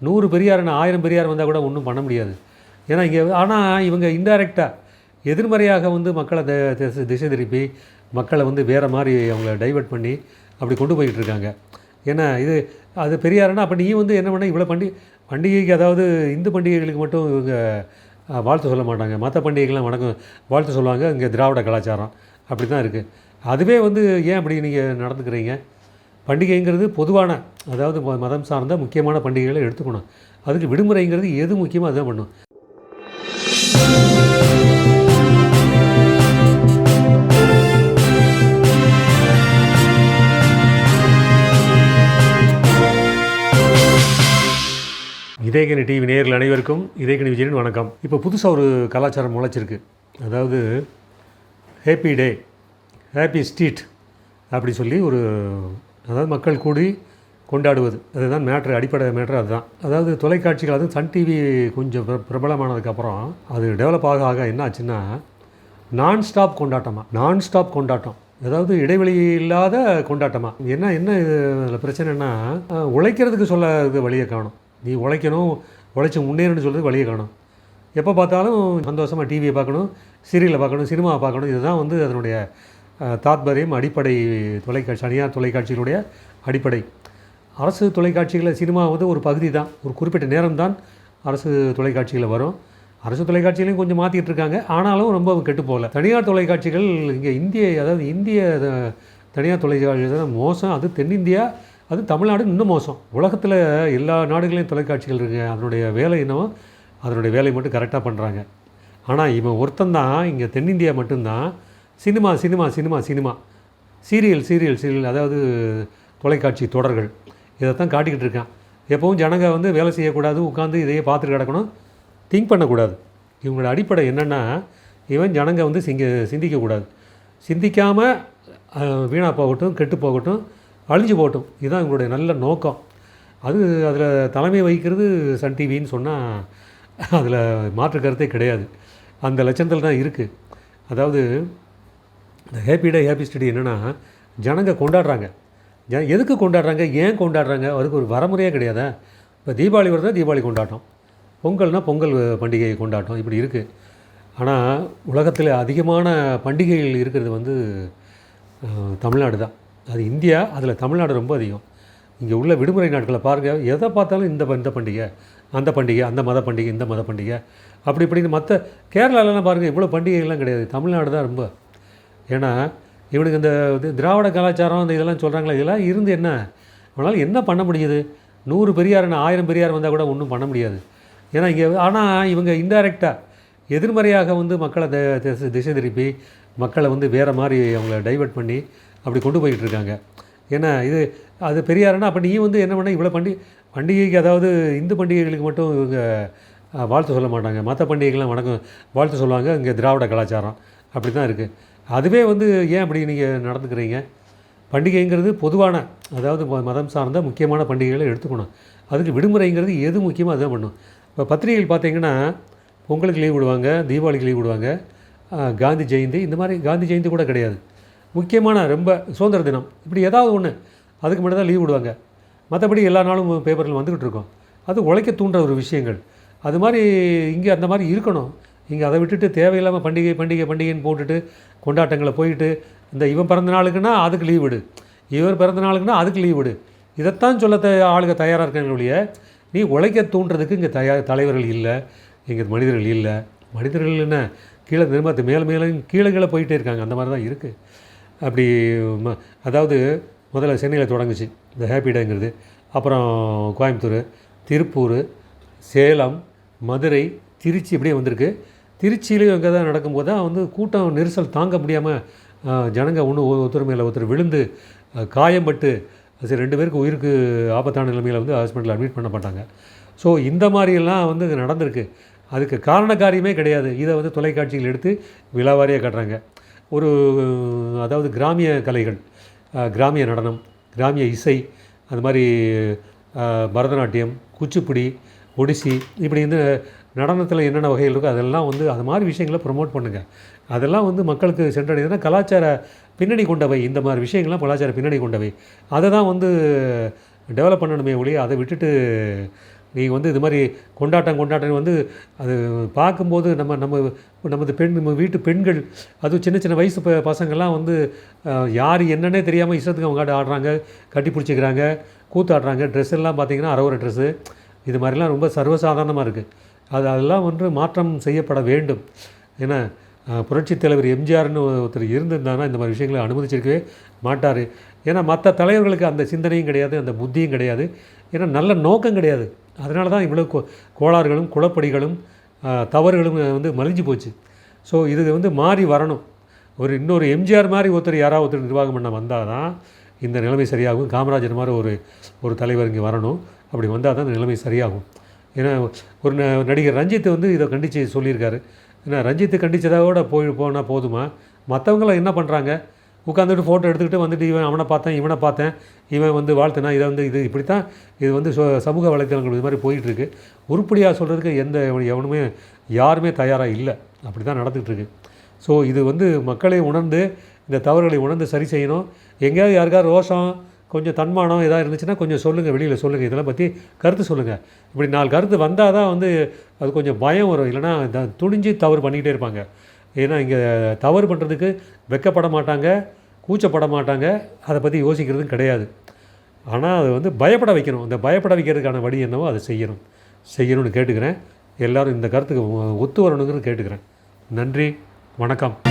நூறு பெரியார்னு ஆயிரம் பெரியார் வந்தால் கூட ஒன்றும் பண்ண முடியாது. ஏன்னா இங்கே ஆனால் இவங்க இன்டைரக்டாக எதிர்மறையாக வந்து மக்களை த- திசை திசை திருப்பி மக்களை வந்து வேறு மாதிரி அவங்கள டைவர்ட் பண்ணி அப்படி கொண்டு போய்கிட்டு இருக்காங்க. ஏன்னா இது அது பெரியாருன்னா அப்போ நீ வந்து என்ன பண்ண இவ்வளோ பண்டி பண்டிகைக்கு அதாவது இந்து பண்டிகைகளுக்கு மட்டும் இவங்க வாழ்த்து சொல்ல மாட்டாங்க. மற்ற பண்டிகைகள்லாம் வணக்கம் வாழ்த்து சொல்லுவாங்க. இங்கே திராவிட கலாச்சாரம் அப்படி தான் இருக்குது அதுவே வந்து ஏன் அப்படி நீங்கள் நடந்துக்கிறீங்க? பண்டிகைங்கிறது பொதுவான அதாவது ம- மதம் சார்ந்த முக்கியமான பண்டிகைகளை எடுத்துக்கணும். அதுக்கு விடுமுறைங்கிறது எது முக்கியமோ அதான் பண்ணும் இதயகனி டிவி நேரில் அனைவருக்கும் இதயகனி விஜயன் வணக்கம். இப்போ புதுசாக ஒரு கலாச்சாரம் முளைச்சிருக்கு. அதாவது ஹேப்பி டே ஹேப்பி ஸ்ட்ரீட் அப்படி சொல்லி ஒரு அதாவது மக்கள் கூடி கொண்டாடுவது. அதுதான் மேட்ரு அடிப்படை மேட்ரு அதுதான். அதாவது தொலைக்காட்சிகள் அதுவும் சன் டிவி கொஞ்சம் பிர- பிரபலமானதுக்கப்புறம் அது டெவலப் ஆக ஆக என்ன ஆச்சுன்னா நான் ஸ்டாப் கொண்டாட்டமா நான் ஸ்டாப் கொண்டாட்டம். அதாவது இடைவெளி இல்லாத கொண்டாட்டமா. என்ன என்ன இதில் பிரச்சனைனா உழைக்கிறதுக்கு சொல்ல இது வழியை காணும். நீ உழைக்கணும் உழைச்சி முன்னேறணும்னு சொல்கிறது வழியை காணும். எப்போ பார்த்தாலும் சந்தோஷமாக டிவியை பார்க்கணும் சீரியலை பார்க்கணும் சினிமாவை பார்க்கணும். இதுதான் வந்து அதனுடைய தாத்பரியம் அடிப்படை தொலைக்காட்சி தனியார் தொலைக்காட்சிகளுடைய அடிப்படை. அரசு தொலைக்காட்சிகளில் சினிமா வந்து ஒரு பகுதி தான். ஒரு குறிப்பிட்ட நேரம் தான் அரசு தொலைக்காட்சியில் வரும். அரசு தொலைக்காட்சிகளையும் கொஞ்சம் மாற்றிட்டு இருக்காங்க. ஆனாலும் ரொம்ப கெட்டு போகல. தனியார் தொலைக்காட்சிகள் இங்கே இந்திய அதாவது இந்திய தனியார் தொலைக்காட்சிகள் தான் மோசம். அது தென்னிந்தியா அது தமிழ்நாடு இன்னும் மோசம். உலகத்தில் எல்லா நாடுகளையும் தொலைக்காட்சிகள் இருக்குது அதனுடைய வேலை என்னவோ அதனுடைய வேலையை மட்டும் கரெக்டாக பண்ணுறாங்க ஆனால் இவன் ஒருத்தன் தான் இங்கே தென்னிந்தியா மட்டும்தான். Cinema cinema cinema cinema. Serial serial serial அதாவது தொலைக்காட்சி தொடர்கள். இதைத்தான் காட்டிக்கிட்டு இருக்கான். எப்பவும் ஜனங்க வந்து வேலை செய்யக்கூடாது உட்காந்து இதையே பார்த்துட்டு கிடக்கணும். திங்க் பண்ணக்கூடாது. இவங்களோட அடிப்படை என்னென்னா இவன் ஜனங்க வந்து சிங்க சிந்திக்கக்கூடாது. சிந்திக்காமல் வீணாக போகட்டும் கெட்டு போகட்டும் அழிஞ்சு போகட்டும். இதுதான் இவங்களுடைய நல்ல நோக்கம். அது அதில் தலைமை வகிக்கிறது சன் டிவின்னு சொன்னால் அதில் மாற்று கருத்தே கிடையாது. அந்த லட்சத்தில் தான் இருக்குது அதாவது இந்த ஹேப்பி டே ஹேப்பி ஸ்டடி என்னென்னா ஜனங்க கொண்டாடுறாங்க. ஜன எதுக்கு கொண்டாடுறாங்க? ஏன் கொண்டாடுறாங்க? அதுக்கு ஒரு வரமுறையே கிடையாதா? இப்போ தீபாவளி வருதா தீபாவளி கொண்டாட்டம். பொங்கல்னால் பொங்கல் பண்டிகை கொண்டாட்டம். இப்படி இருக்குது ஆனால் உலகத்தில் அதிகமான பண்டிகைகள் இருக்கிறது வந்து தமிழ்நாடு தான். அது இந்தியா அதில் தமிழ்நாடு ரொம்ப அதிகம். இங்கே உள்ள விடுமுறை நாட்களை பாருங்கள் எதை பார்த்தாலும் இந்த இந்த பண்டிகை அந்த பண்டிகை அந்த மத பண்டிகை இந்த மத பண்டிகை அப்படி இப்படின்னு மற்ற கேரளாலலாம் பாருங்கள் இவ்வளோ பண்டிகைகள்லாம் கிடையாது. தமிழ்நாடு தான் ரொம்ப ஏன்னா இவனுக்கு இந்த இது திராவிட கலாச்சாரம் இந்த இதெல்லாம் சொல்கிறாங்களே இதெல்லாம் இருந்து என்ன? அவனால் என்ன பண்ண முடியுது? நூறு பெரியார்னு ஆயிரம் பெரியார் வந்தால் கூட ஒன்றும் பண்ண முடியாது. ஏன்னா இங்கே ஆனால் இவங்க இன்டைரக்டாக எதிர்மறையாக வந்து மக்களை த- திசை திசை திருப்பி மக்களை வந்து வேறு மாதிரி அவங்கள டைவர்ட் பண்ணி அப்படி கொண்டு போய்கிட்டு இருக்காங்க. ஏன்னா இது அது பெரியாருன்னா அப்போ நீ வந்து என்ன பண்ண இவ்வளோ பண்டி பண்டிகைக்கு அதாவது இந்து பண்டிகைகளுக்கு மட்டும் இவங்க வாழ்த்து சொல்ல மாட்டாங்க. மற்ற பண்டிகைகள்லாம் வணக்கம் வாழ்த்து சொல்லுவாங்க. இங்கே திராவிட கலாச்சாரம் அப்படி தான் இருக்குது அதுவே வந்து ஏன் அப்படி நீங்கள் நடந்துக்கிறீங்க? பண்டிகைங்கிறது பொதுவான அதாவது ம- மதம் சார்ந்த முக்கியமான பண்டிகைகளை எடுத்துக்கணும். அதுக்கு விடுமுறைங்கிறது எது முக்கியமோ அதுதான் பண்ணும் இப்போ பத்திரிகைகள் பார்த்தீங்கன்னா பொங்கலுக்கு லீவ் விடுவாங்க தீபாவளிக்கு லீவ் விடுவாங்க காந்தி ஜெயந்தி இந்த மாதிரி காந்தி ஜெயந்தி கூட கிடையாது. முக்கியமான ரொம்ப சுதந்திர தினம். இப்படி ஏதாவது ஒன்று அதுக்கு மட்டும் தான் லீவ் விடுவாங்க. மற்றபடி எல்லா நாளும் பேப்பரில் வந்துக்கிட்டு இருக்கோம். அது உழைக்க தூண்டுற ஒரு விஷயங்கள். அது மாதிரி இங்கே அந்த மாதிரி இருக்கணும். இங்கே அதை விட்டுட்டு தேவையில்லாமல் பண்டிகை பண்டிகை பண்டிகைன்னு போட்டுட்டு கொண்டாட்டங்களை போயிட்டு இந்த இவன் பிறந்த நாளுக்குன்னா அதுக்கு லீவ் விடு. இவர் பிறந்த நாளுக்குன்னா அதுக்கு லீவ் விடு. இதைத்தான் சொல்ல த ஆளுங்க தயாராக இருக்காங்க ஒழிய நீ உழைக்க தூண்டுறதுக்கு இங்கே தயார் தலைவர்கள் இல்லை இங்கே மனிதர்கள் இல்லை. மனிதர்கள் என்ன கீழே நிர்மாத்து மேலே மேலே கீழே கீழே போயிட்டே இருக்காங்க. அந்த மாதிரி தான் இருக்குது அப்படி ம அதாவது முதல்ல சென்னையில் தொடங்குச்சு இந்த ஹாப்பி டேங்கிறது அப்புறம் கோயம்புத்தூர் திருப்பூர் சேலம் மதுரை திருச்சி இப்படியே வந்திருக்கு. திருச்சியிலையும் அங்கே தான் நடக்கும்போது தான் வந்து கூட்டம் நெரிசல் தாங்க முடியாமல் ஜனங்க ஒன்று ஒருத்தர் மேலே ஒருத்தர் விழுந்து காயம்பட்டு சரி ரெண்டு பேருக்கு உயிருக்கு ஆபத்தான நிலைமையில் வந்து ஹாஸ்பிட்டலில் அட்மிட் பண்ணப்பட்டாங்க ஸோ இந்த மாதிரியெல்லாம் வந்து நடந்திருக்கு. அதுக்கு காரண காரியமே கிடையாது. இதை வந்து தொலைக்காட்சியில் எடுத்து விழாவாரியாக காட்டுறாங்க. ஒரு அதாவது கிராமிய கலைகள் கிராமிய நடனம் கிராமிய இசை அது மாதிரி பரதநாட்டியம் குச்சிப்புடி ஒடிசி இப்படி இந்த நடனத்தில் என்னென்ன வகைகள் இருக்கோ அதெல்லாம் வந்து அது மாதிரி விஷயங்களை ப்ரொமோட் பண்ணுங்கள் அதெல்லாம் வந்து மக்களுக்கு சென்றடையுதுன்னா கலாச்சார பின்னணி கொண்டவை. இந்த மாதிரி விஷயங்கள்லாம் கலாச்சார பின்னணி கொண்டவை. அதை தான் வந்து டெவலப் பண்ணணுமே ஒழிய அதை விட்டுட்டு நீங்கள் வந்து இது மாதிரி கொண்டாட்டம் கொண்டாட்டம் வந்து அது பார்க்கும்போது நம்ம நம்ம நமது பெண் நம்ம வீட்டு பெண்கள் அதுவும் சின்ன சின்ன வயசு ப பசங்கள்லாம் வந்து யார் என்னன்னே தெரியாமல் இஷ்டத்துக்கு அவங்க ஆடுறாங்க கட்டி பிடிச்சிக்கிறாங்க கூத்தாடுறாங்க ட்ரெஸ் எல்லாம் பார்த்தீங்கன்னா அறவரை ட்ரெஸ்ஸு இது மாதிரிலாம் ரொம்ப சர்வசாதாரணமாக இருக்குது அது அதெல்லாம் வந்து மாற்றம் செய்யப்பட வேண்டும். ஏன்னா புரட்சி புரட்சித் தலைவர் எம்ஜிஆர்னு ஒருத்தர் இருந்திருந்தாங்கன்னா இந்த மாதிரி விஷயங்களை அனுமதிச்சிருக்கவே மாட்டார். ஏன்னா மற்ற தலைவர்களுக்கு அந்த சிந்தனையும் கிடையாது அந்த புத்தியும் கிடையாது. ஏன்னா நல்ல நோக்கம் கிடையாது. அதனால தான் இவ்வளோ கோ கோளாறுகளும் குளப்படிகளும் தவறுகளும் வந்து மலிஞ்சு போச்சு. ஸோ இது வந்து மாறி வரணும். ஒரு இன்னொரு எம்ஜிஆர் மாதிரி ஒருத்தர் யாராவது ஒருத்தர் நிர்வாகம் பண்ண வந்தால் தான் இந்த நிலைமை சரியாகும். காமராஜர் மாதிரி ஒரு ஒரு தலைவர் இங்கே வரணும். அப்படி வந்தால் தான் இந்த நிலைமை சரியாகும். ஏன்னா ஒரு ந- நடிகர் ரஞ்சித் வந்து இதை கண்டித்து சொல்லியிருக்காரு. ஏன்னா ரஞ்சித்து கண்டித்ததோட போய் போனால் போதுமா? மற்றவங்களாம் என்ன பண்ணுறாங்க உட்காந்துட்டு ஃபோட்டோ எடுத்துக்கிட்டு வந்துட்டு இவன் அவனை பார்த்தேன் இவனை பார்த்தேன் இவன் வந்து வாழ்த்துனா இதை வந்து இது இப்படி தான் இது வந்து சோ- சமூக வலைத்தளங்கள் இது மாதிரி போயிட்டுருக்கு. உருப்படியாக சொல்கிறதுக்கு எந்த எவனுமே யாருமே தயாராக இல்லை. அப்படி தான் நடந்துகிட்ருக்கு ஸோ இது வந்து மக்களை உணர்ந்து இந்த தவறுகளை உணர்ந்து சரி செய்யணும். எங்கேயாவது யாருக்காவது ரோஷம் கொஞ்சம் தன்மானம் எதாவது இருந்துச்சுன்னா கொஞ்சம் சொல்லுங்கள் வெளியில் சொல்லுங்கள் இதெல்லாம் பற்றி கருத்து சொல்லுங்கள் இப்படி நாலு கருத்து வந்தால் தான் வந்து அது கொஞ்சம் பயம் வரும். இல்லைன்னா த- துணிஞ்சு தவறு பண்ணிக்கிட்டே இருப்பாங்க. ஏன்னா இங்கே தவறு பண்ணுறதுக்கு வெக்கப்பட மாட்டாங்க கூச்சப்பட மாட்டாங்க. அதை பற்றி யோசிக்கிறதும் கிடையாது. ஆனால் அது வந்து பயப்பட வைக்கணும். இந்த பயப்பட வைக்கிறதுக்கான வழி என்னவோ அதை செய்யணும். செய்யணும்னு கேட்டுக்கிறேன். எல்லோரும் இந்த கருத்துக்கு ஒத்து வரணுங்கிறது கேட்டுக்கிறேன். நன்றி வணக்கம்.